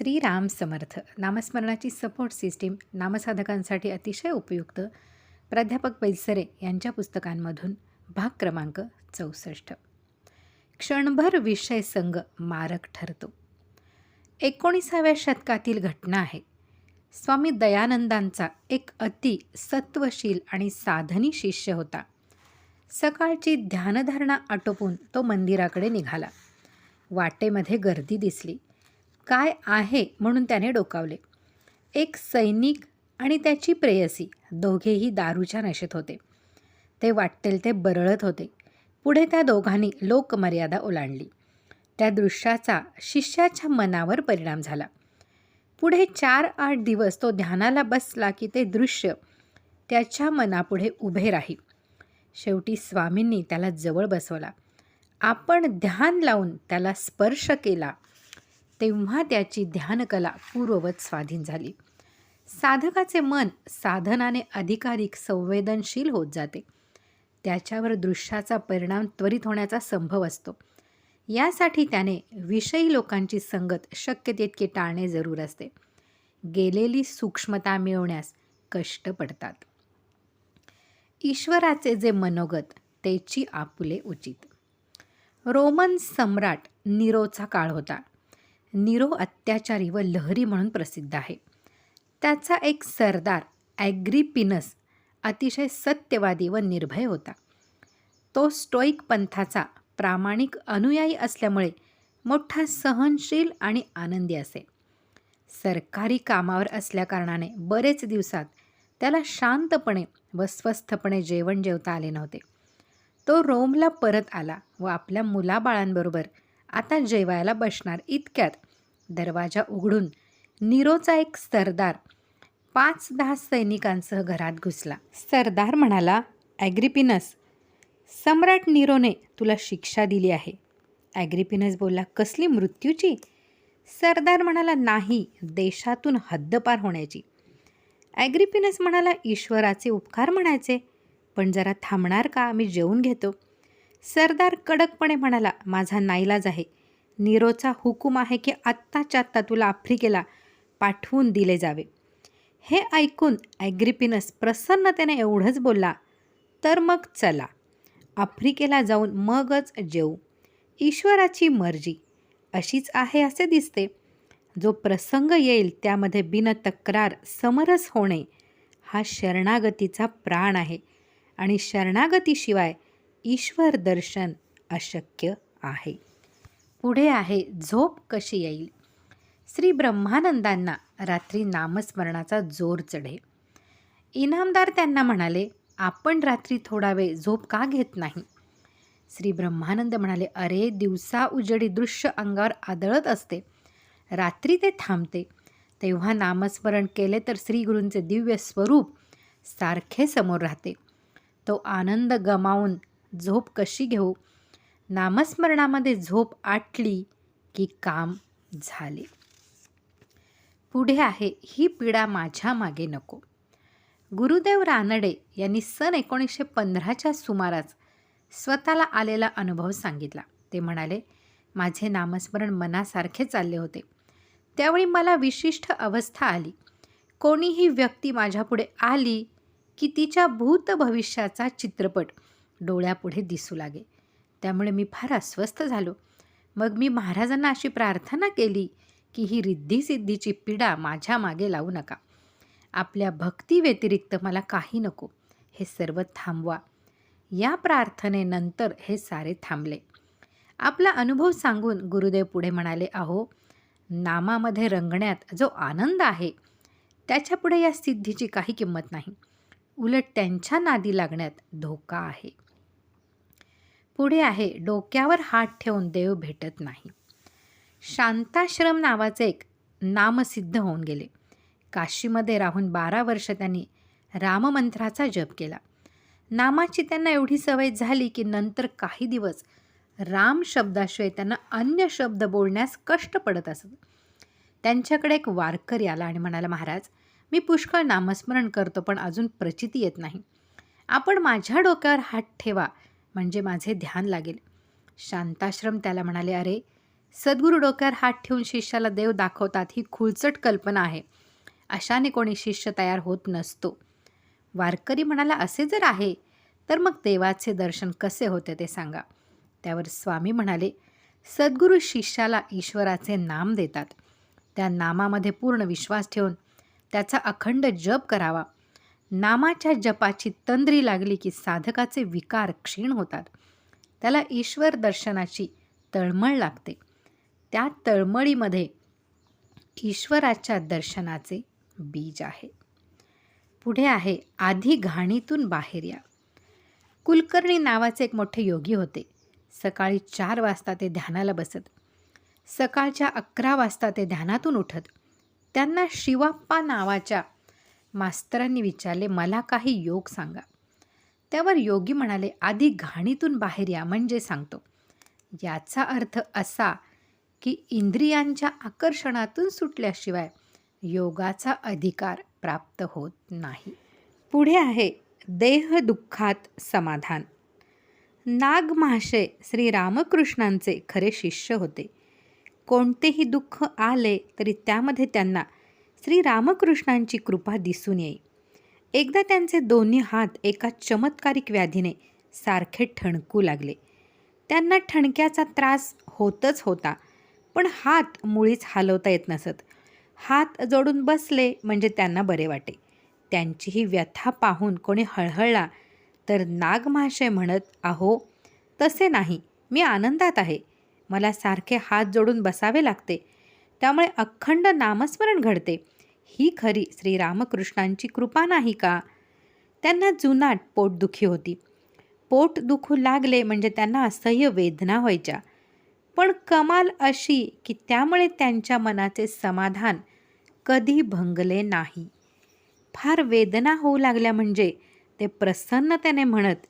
श्रीराम समर्थ. नामस्मरणाची support system नामसाधकांसाठी अतिशय उपयुक्त. प्राध्यापक बैसरे यांच्या पुस्तकांमधून भाग क्रमांक चौसष्ट. क्षणभर विषय संघ मारक ठरतो. एकोणीसाव्या शतकातील घटना आहे. स्वामी दयानंदांचा एक अति सत्वशील आणि साधनी शिष्य होता. सकाळची ध्यानधारणा आटोपून तो मंदिराकडे निघाला. वाटेमध्ये गर्दी दिसली. काय आहे म्हणून त्याने डोकावले. एक सैनिक आणि त्याची प्रेयसी दोघेही दारूच्या नशेत होते. ते वाटतेल ते बरळत होते. पुढे त्या दोघांनी लोकमर्यादा ओलांडली. त्या दृश्याचा शिष्याच्या मनावर परिणाम झाला. पुढे चार आठ दिवस तो ध्यानाला बसला की ते दृश्य त्याच्या मनापुढे उभे राही शेवटी स्वामींनी त्याला जवळ बसवला. आपण ध्यान लावून त्याला स्पर्श केला. तेव्हा त्याची ध्यानकला पूर्ववत स्वाधीन झाली. साधकाचे मन साधनाने अधिकाधिक संवेदनशील होत जाते. त्याच्यावर दृश्याचा परिणाम त्वरित होण्याचा संभव असतो. यासाठी त्याने विषयी लोकांची संगत शक्य तितके टाळणे जरूर असते. गेलेली सूक्ष्मता मिळवण्यास कष्ट पडतात. ईश्वराचे जे मनोगत त्याची आपुले उचित. रोमन सम्राट निरोचा काळ होता. निरो अत्याचारी व लहरी म्हणून प्रसिद्ध आहे. त्याचा एक सरदार ॲग्रिपिनस अतिशय सत्यवादी व निर्भय होता. तो स्टोईक पंथाचा प्रामाणिक अनुयायी असल्यामुळे मोठा सहनशील आणि आनंदी असे. सरकारी कामावर असल्याकारणाने बरेच दिवसात त्याला शांतपणे व स्वस्थपणे जेवण जेवता आले नव्हते. तो रोमला परत आला व आपल्या मुलाबाळांबरोबर आता जेवायला बसणार इतक्यात. दरवाजा उघडून निरोचा एक सरदार पाच दहा सैनिकांसह घरात घुसला. सरदार म्हणाला ॲग्रिपिनस सम्राट निरोने तुला शिक्षा दिली आहे. ॲग्रिपिनस बोलला कसली मृत्यूची? सरदार म्हणाला नाही देशातून हद्दपार होण्याची. ॲग्रिपिनस म्हणाला ईश्वराचे उपकार म्हणायचे पण जरा थांबणार का? मी जेवून घेतो. सरदार कडकपणे म्हणाला माझा नाईलाज आहे. निरोचा हुकूम आहे की आत्ताच्या आत्ता तुला आफ्रिकेला पाठवून दिले जावे. हे ऐकून ॲग्रिपिनस प्रसन्नतेने एवढंच बोलला तर मग चला. आफ्रिकेला जाऊन मगच जेऊ. ईश्वराची मर्जी अशीच आहे असे दिसते. जो प्रसंग येईल त्यामध्ये बिनतक्रार समरस होणे हा शरणागतीचा प्राण आहे. आणि शरणागतीशिवाय ईश्वर दर्शन अशक्य आहे. पुढे आहे झोप कशी येईल? श्री ब्रह्मानंदांना रात्री नामस्मरणाचा जोर चढे. इनामदार त्यांना म्हणाले आपण रात्री थोडा वेळ झोप का घेत नाही? श्री ब्रह्मानंद म्हणाले अरे दिवसा उजडी दृश्य अंगावर आदळत असते. रात्री ते थांबते. तेव्हा नामस्मरण केले तर श्रीगुरूंचे दिव्य स्वरूप सारखे समोर राहते. तो आनंद गमावून झोप कशी घेऊ? नामस्मरणामध्ये झोप आटली की काम झाले. पुढे आहे ही पीडा माझ्या मागे नको. गुरुदेव रानडे यांनी सन एकोणीसशे पंधराच्या सुमारास स्वतःला आलेला अनुभव सांगितला. ते म्हणाले माझे नामस्मरण मनासारखे चालले होते. त्यावेळी मला विशिष्ट अवस्था आली. कोणीही व्यक्ती माझ्यापुढे आली की तिच्या भूत भविष्याचा चित्रपट डोळ्यापुढे दिसू लागे. त्यामुळे मी फार अस्वस्थ झालो. मग मी महाराजांना अशी प्रार्थना केली की ही रिद्धिसिद्धीची पीडा माझ्या मागे लावू नका. आपल्या भक्तीव्यतिरिक्त मला काही नको. हे सर्व थांबवा. या प्रार्थनेनंतर हे सारे थांबले. आपला अनुभव सांगून गुरुदेव पुढे म्हणाले अहो नामामध्ये रंगण्यात जो आनंद आहे त्याच्यापुढे या सिद्धीची काही किंमत नाही. उलट त्यांच्या नादी लागण्यात धोका आहे. पुढे आहे डोक्यावर हात ठेवून देव भेटत नाही. शांताश्रम नावाचे एक नामसिद्ध होऊन गेले. काशीमध्ये राहून बारा वर्ष त्यांनी राममंत्राचा जप केला. नामाची त्यांना एवढी सवय झाली की नंतर काही दिवस राम शब्दाशिवाय त्यांना अन्य शब्द बोलण्यास कष्ट पडत असत. त्यांच्याकडे एक वारकरी आला आणि म्हणाला महाराज मी पुष्कळ नामस्मरण करतो पण अजून प्रचिती येत नाही. आपण माझ्या डोक्यावर हात ठेवा म्हणजे माझे ध्यान लागेल. शांताश्रम त्याला म्हणाले अरे सद्गुरू डोक्यावर हात ठेवून शिष्याला देव दाखवतात ही खुळचट कल्पना आहे. अशाने कोणी शिष्य तयार होत नसतो. वारकरी म्हणाला असे जर आहे तर मग देवाचे दर्शन कसे होते ते सांगा. त्यावर स्वामी म्हणाले सद्गुरू शिष्याला ईश्वराचे नाम देतात. त्या नामामध्ये पूर्ण विश्वास ठेवून त्याचा अखंड जप करावा. नामाच्या जपाची तंद्री लागली की साधकाचे विकार क्षीण होतात. त्याला ईश्वर दर्शनाची तळमळ लागते. त्या तळमळीमध्ये ईश्वराच्या दर्शनाचे बीज आहे. पुढे आहे आधी घाणीतून बाहेर या. कुलकर्णी नावाचे एक मोठे योगी होते. सकाळी चार वाजता ते ध्यानाला बसत. सकाळच्या अकरा वाजता ते ध्यानातून उठत. त्यांना शिवाप्पा नावाच्या मास्तरांनी विचारले मला काही योग सांगा. त्यावर योगी म्हणाले आधी घाणीतून बाहेर या म्हणजे सांगतो. याचा अर्थ असा की इंद्रियांच्या आकर्षणातून सुटल्याशिवाय योगाचा अधिकार प्राप्त होत नाही. पुढे आहे देह दुःखात समाधान. महाशय श्री रामकृष्णांचे खरे शिष्य होते. कोणतेही दुःख आले तरी त्यामध्ये त्यांना श्री रामकृष्णांची कृपा दिसून येई. एकदा त्यांचे दोन्ही हात एका चमत्कारिक व्याधीने सारखे ठणकू लागले. त्यांना ठणक्याचा त्रास होतच होता पण हात मुळीच हलवता येत नसत. हात जोडून बसले म्हणजे त्यांना बरे वाटे. त्यांची ही व्यथा पाहून कोणी हळहळला तर नागमहाशय म्हणत आहो तसे नाही. मी आनंदात आहे. मला सारखे हात जोडून बसावे लागते. त्यामुळे अखंड नामस्मरण घडते. ही खरी श्रीरामकृष्णांची कृपा नाही का? त्यांना जुनाट पोटदुखी होती. पोट दुखू लागले म्हणजे त्यांना असह्य वेदना व्हायच्या. पण कमाल अशी की त्यामुळे त्यांच्या मनाचे समाधान कधी भंगले नाही. फार वेदना होऊ लागल्या म्हणजे ते प्रसन्नतेने म्हणत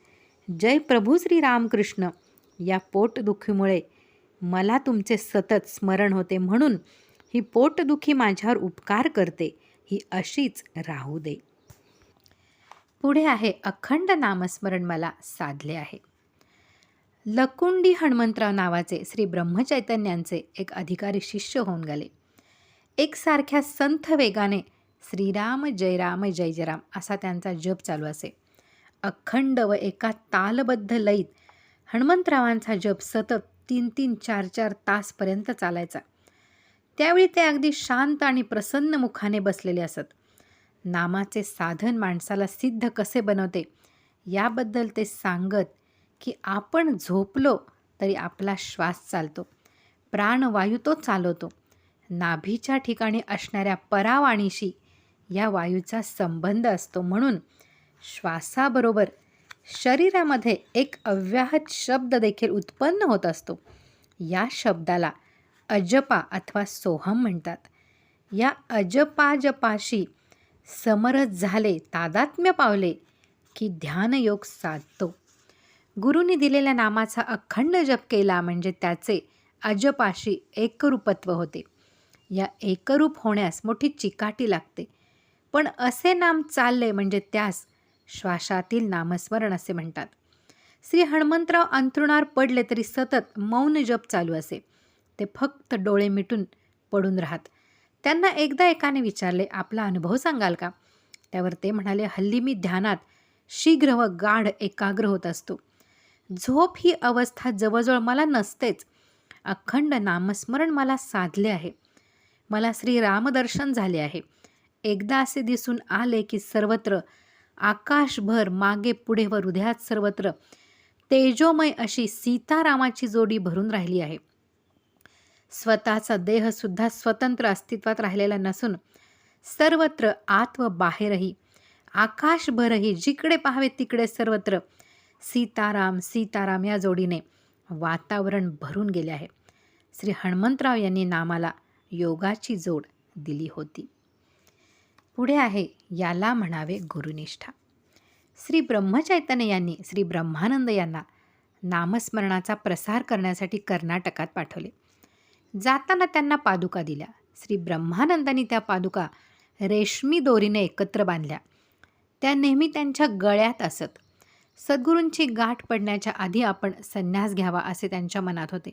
जय प्रभू श्री रामकृष्ण या पोटदुखीमुळे मला तुमचे सतत स्मरण होते म्हणून ही पोटदुखी माझ्यावर उपकार करते ही अशीच राहू दे. पुढे आहे अखंड नामस्मरण मला साधले आहे. लकुंडी हनुमंतराव नावाचे श्री ब्रह्मचैतन्यांचे एक अधिकारी शिष्य होऊन गेले. एकसारख्या संथ वेगाने श्रीराम जय राम जय जयराम असा त्यांचा जप चालू असे. अखंड व एका तालबद्ध लयीत हनुमंतरावांचा जप सतत तीन तीन चार चार तासपर्यंत चालायचा. त्यावेळी ते अगदी शांत आणि प्रसन्न मुखाने बसलेले असत. नामाचे साधन माणसाला सिद्ध कसे बनवते याबद्दल ते सांगत की आपण झोपलो तरी आपला श्वास चालतो. प्राणवायू तो चालवतो. नाभीच्या ठिकाणी असणाऱ्या परावाणीशी या वायूचा संबंध असतो म्हणून श्वासाबरोबर शरीरामध्ये एक अव्याहत शब्द देखील उत्पन्न होत असतो. या शब्दाला अजपा अथवा सोहम म्हणतात. या अजपाजपाशी समरस झाले तादात्म्य पावले की ध्यानयोग साधतो. गुरुनी दिलेल्या नामाचा अखंड जप केला म्हणजे त्याचे अजपाशी एकरूपत्व होते. या एकरूप होण्यास मोठी चिकाटी लागते. पण असे नाम चालले म्हणजे त्यास श्वासातील नामस्मरण असे म्हणतात. श्री हनुमंतराव अंथरुणावर पडले तरी सतत मौन जप चालू असे. ते फक्त डोळे मिटून पडून राहत. त्यांना एकदा एकाने विचारले आपला अनुभव सांगाल का? त्यावर ते म्हणाले हल्ली मी ध्यानात शीघ्र व गाढ एकाग्र होत असतो. झोप ही अवस्था जवळजवळ मला नसतेच. अखंड नामस्मरण मला साधले आहे. मला श्री रामदर्शन झाले आहे. एकदा असे दिसून आले की सर्वत्र आकाशभर मागे पुढे व हृदयात सर्वत्र. तेजोमय अशी सीतारामाची जोडी भरून राहिली आहे. स्वतःचा देहसुद्धा स्वतंत्र अस्तित्वात राहिलेला नसून सर्वत्र आत व बाहेरही आकाशभरही जिकडे पाहावे तिकडे सर्वत्र सीताराम सीताराम या जोडीने वातावरण भरून गेले आहे. श्री हनुमंतराव यांनी नामाला योगाची जोड दिली होती. पुढे आहे याला म्हणावे गुरुनिष्ठा. श्री ब्रह्मचैतन्य यांनी श्री ब्रह्मानंद यांना नामस्मरणाचा प्रसार करण्यासाठी कर्नाटकात पाठवले. जाताना त्यांना पादुका दिल्या. श्री ब्रह्मानंदांनी त्या पादुका रेशमी दोरीने एकत्र बांधल्या. त्या नेहमी त्यांच्या गळ्यात असत. सद्गुरूंची गाठ पडण्याच्या आधी आपण संन्यास घ्यावा असे त्यांच्या मनात होते.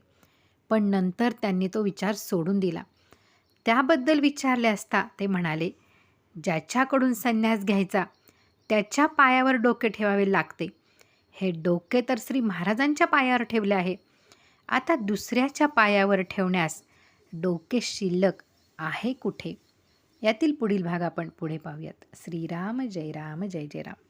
पण नंतर त्यांनी तो विचार सोडून दिला. त्याबद्दल विचारले असता ते म्हणाले ज्याच्याकडून संन्यास घ्यायचा त्याच्या पायावर डोके ठेवावे लागते. हे डोके तर श्री महाराजांच्या पायावर ठेवले आहे. आता दुसऱ्याच्या पायावर ठेवण्यास डोके शिल्लक आहे कुठे? यातील पुढील भाग आपण पुढे पाहूयात. श्रीराम जय राम जय जय राम.